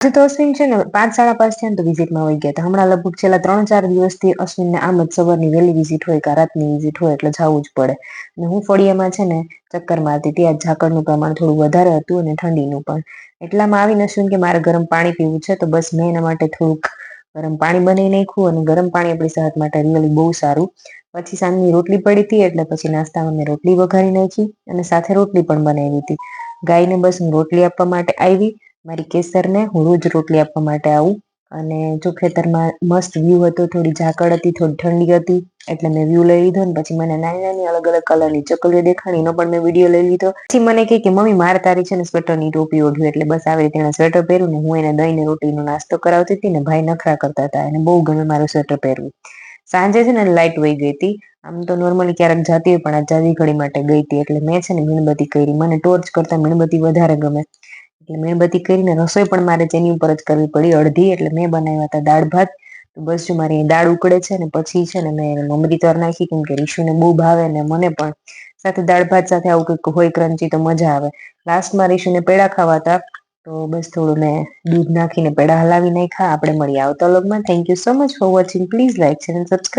તો અશ્વિન છે ને પાંચ સાડા પાંચ થયા તો વિઝિટમાં વહી ગયા હમણાં લગભગ છેલ્લા ત્રણ ચાર દિવસથી અશ્વિનને આમ જ સવારની વહેલી વિઝિટ હોય કે રાતની વિઝિટ હોય એટલે જવું જ પડે. અને હું ફળિયામાં છે ને ચક્કર મારતી ત્યાં ઝાકળનું પ્રમાણ થોડું વધારે હતું અને ઠંડીનું પણ. એટલામાં આવીને અશ્વિન કે મારે ગરમ પાણી પીવું છે તો બસ મેં એના માટે થોડુંક ગરમ પાણી બનાવી નાખ્યું અને ગરમ પાણી આપણી સેહત માટે રિયલી બહુ સારું. પછી સાંજની રોટલી પડી હતી એટલે પછી નાસ્તામાં મેં રોટલી વઘારી નાખી અને સાથે રોટલી પણ બનાવી હતી. ગાયને બસ હું રોટલી આપવા માટે આવી મારી કેસરને હું રોજ રોટલી આપવા માટે આવું. અને જો ખેતરમાં મસ્ત વ્યૂ હતો, થોડી ઝાકળ હતી, થોડી ઠંડી હતી, એટલે મેં વ્યૂ લઈ લીધો ને પછી મને નાની નાની અલગ અલગ કલરની ચકલીઓ દેખાણી, એનો પણ મેં વીડિયો લઈ લીધો. પછી મને કહે કે, મમ્મી, મારે તારી છે ને સ્વેટરની ટોપી ઓઢવી એટલે બસ આવી રીતે એને સ્વેટર પહેર્યું ને હું એને દહીંને રોટીનો નાસ્તો કરાવતી હતી ને ભાઈ નખરા કરતા હતા અને બહુ ગમે મારું સ્વેટર પહેરવું. સાંજે છે ને લાઇટ વહી ગઈ હતી. આમ તો નોર્મલી ક્યારેક જતી હોય, પણ આ જાજી ઘડી માટે ગઈ હતી, એટલે મેં છે ને મીણબત્તી કરી. મને ટોર્ચ કરતા મીણબત્તી વધારે ગમે. એટલે મીણબત્તી કરીને રસોઈ પણ મારે જેની ઉપર જ કરવી પડી. અડધી એટલે મેં બનાવ્યા હતા દાળ ભાત. તો બસ જો મારી દાળ ઉકળે છે ને પછી છે ને મેં મમરી તર નાખી કેમ કે રીશુને બહુ ભાવે ને મને પણ. સાથે દાળ ભાત સાથે આવું કંઈક હોય ક્રંચી તો મજા આવે. લાસ્ટમાં રીશુને પેડા ખાવા હતા. તો બસ થોડું મેં દૂધ નાખીને પેડા હલાવી નાખ્યા. આપણે મળીએ આવતા લોગમાં thank you so much for watching please like channel subscribe